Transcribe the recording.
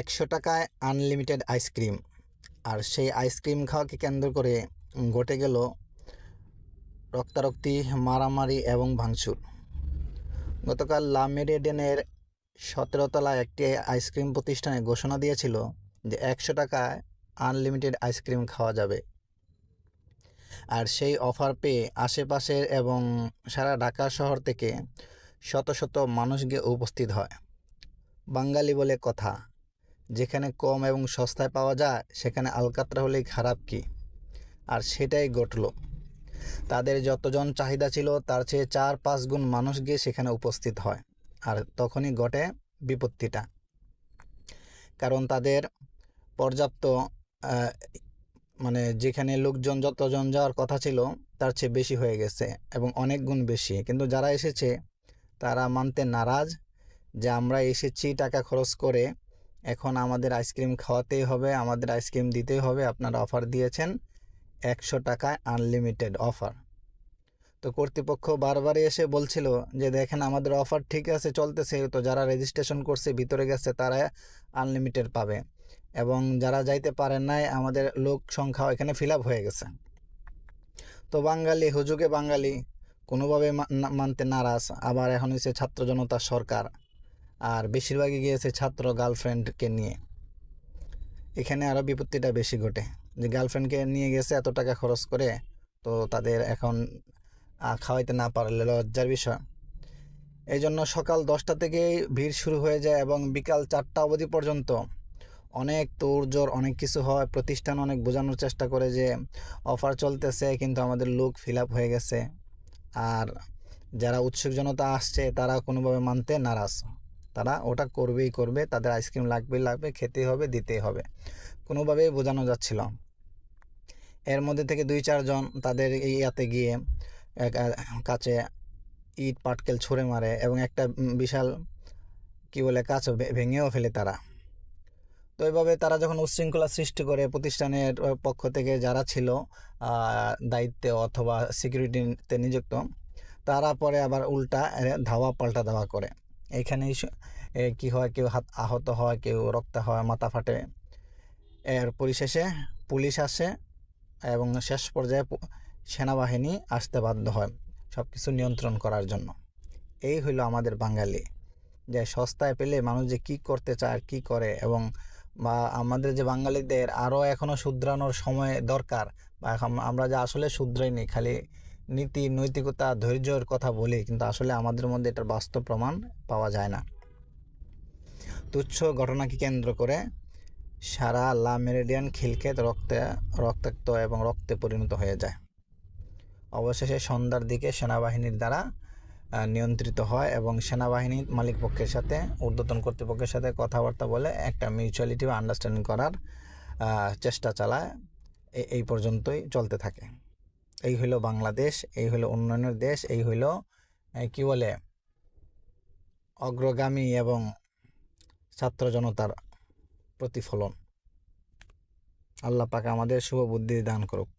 একশো টাকায় unlimited ice cream আর সেই আইসক্রিম খাওয়াকে কেন্দ্র করে ঘটে গেল রক্তারক্তি, মারামারি এবং ভাঙচুর। গতকাল লা মেরিডিয়ানের সতেরো তলায় একটি আইসক্রিম প্রতিষ্ঠানে ঘোষণা দিয়েছিল যে একশো টাকায় আনলিমিটেড আইসক্রিম খাওয়া যাবে। আর সেই অফার পেয়ে আশেপাশের এবং সারা ঢাকা শহর থেকে শত শত মানুষ গিয়ে উপস্থিত হয়। বাঙালি বলে কথা, যেখানে কম এবং সস্তায় পাওয়া যায়, সেখানে আলকাত্রা হলেই খারাপ কি? আর সেটাই ঘটল। তাদের যতজন চাহিদা ছিল, তার চেয়ে চার পাঁচ গুণ মানুষ গিয়ে সেখানে উপস্থিত হয়, আর তখনই ঘটে বিপত্তিটা। কারণ তাদের পর্যাপ্ত মানে যেখানে লোকজন যতজন যাওয়ার কথা ছিল, তার চেয়ে বেশি হয়ে গেছে এবং অনেক গুণ বেশি। কিন্তু যারা এসেছে, তারা মানতে নারাজ যে আমরা এসেছি টাকা খরচ করে, এখন আমাদের আইসক্রিম খাওয়াতেই হবে, আমাদের আইসক্রিম দিতেই হবে, আপনারা অফার দিয়েছেন। একশো টাকায় আনলিমিটেড অফার তো কর্তৃপক্ষ বারবারই এসে বলছিল যে, দেখেন, আমাদের অফার ঠিক আছে, চলতেছে। তো যারা রেজিস্ট্রেশন করছে, ভিতরে গেছে, তারা আনলিমিটেড পাবে। এবং যারা যাইতে পারেন নাই, আমাদের লোক সংখ্যা এখানে ফিল হয়ে গেছে। তো বাঙালি, হুজুগে বাঙালি, কোনোভাবে মানতে নারাজ। আবার এখন হয়েছে ছাত্র জনতা সরকার। আর বেশিরভাগই গিয়েছে ছাত্র গার্লফ্রেন্ডকে নিয়ে। এখানে আরও বিপত্তিটা বেশি ঘটে। যে গার্লফ্রেন্ডকে নিয়ে গেছে এত টাকা খরচ করে, তো তাদের এখন খাওয়াইতে না পারলে লজ্জার বিষয়। এই জন্য সকাল দশটা থেকেই ভিড় শুরু হয়ে যায় এবং বিকাল চারটা অবধি পর্যন্ত অনেক তোড়জোড় অনেক কিছু হয়। প্রতিষ্ঠান অনেক বোঝানোর চেষ্টা করে যে অফার চলতেছে কিন্তু আমাদের লুক ফিল আপ হয়ে গেছে। আর যারা উৎসুক জনতা আসছে তারা কোনোভাবে মানতে নারাজ। তারা ওটা করবেই করবে, তাদের আইসক্রিম লাগবেই লাগবে, খেতেই হবে, দিতেই হবে। কোনোভাবেই বোঝানো যাচ্ছিল এর মধ্যে থেকে দুই চারজন তাদের এই ইয়াতে গিয়ে কাছে ইট, পাটকেল ছুঁড়ে মারে এবং একটা বিশাল, কি বলে ভে- ভেঙেও ফেলে তারা। তো এইভাবে তারা যখন উচ্ছৃঙ্খলা সৃষ্টি করে প্রতিষ্ঠানের পক্ষ থেকে যারা ছিল দায়িত্বে অথবা সিকিউরিটিতে নিযুক্ত, তারা পরে আবার উল্টা ধাওয়া, পাল্টা ধাওয়া করে। এইখানেই স- কি হয়, কেউ হাত আহত হয়, কেউ রক্ত হয়, মাথা ফাটে। এর পরিশেষে পুলিশ আসে এবং শেষ পর্যায়ে সেনাবাহিনী আসতে বাধ্য হয় সব কিছু নিয়ন্ত্রণ করার জন্য। এই হইল আমাদের বাঙালি। যে সস্তায় পেলে মানুষ যে কী করতে চায় আর কী করে এবং বা আমাদের যে বাঙালিদের আরও এখনও শুধরানোর সময় দরকার, বা এখন আমরা যে আসলে শুধরাইনি, খালি নীতি, নৈতিকতা, ধৈর্যের কথা বলি, কিন্তু আসলে আমাদের মধ্যে এটার বাস্তব প্রমাণ পাওয়া যায় না। তুচ্ছ ঘটনাকে কেন্দ্র করে সারা লা মেরিডিয়ান খিলক্ষেত রক্তে, রক্তাক্ত এবং রক্তে পরিণত হয়ে যায়। অবশেষে সন্ধ্যার দিকে সেনাবাহিনীর দ্বারা নিয়ন্ত্রিত হয় এবং সেনাবাহিনী মালিক পক্ষের সাথে, ঊর্ধ্বতন কর্তৃপক্ষের সাথে কথাবার্তা বলে একটা মিউচুয়ালিটি বা আন্ডারস্ট্যান্ডিং করার চেষ্টা চালায়। এই পর্যন্তই চলতে থাকে। এই হইল বাংলাদেশ, এই হইল উন্নয়নের দেশ, এই হইল কি বলে, অগ্রগামী এবং ছাত্র জনতার প্রতিফলন। আল্লাহ পাক আমাদের শুভ বুদ্ধি দান করুক।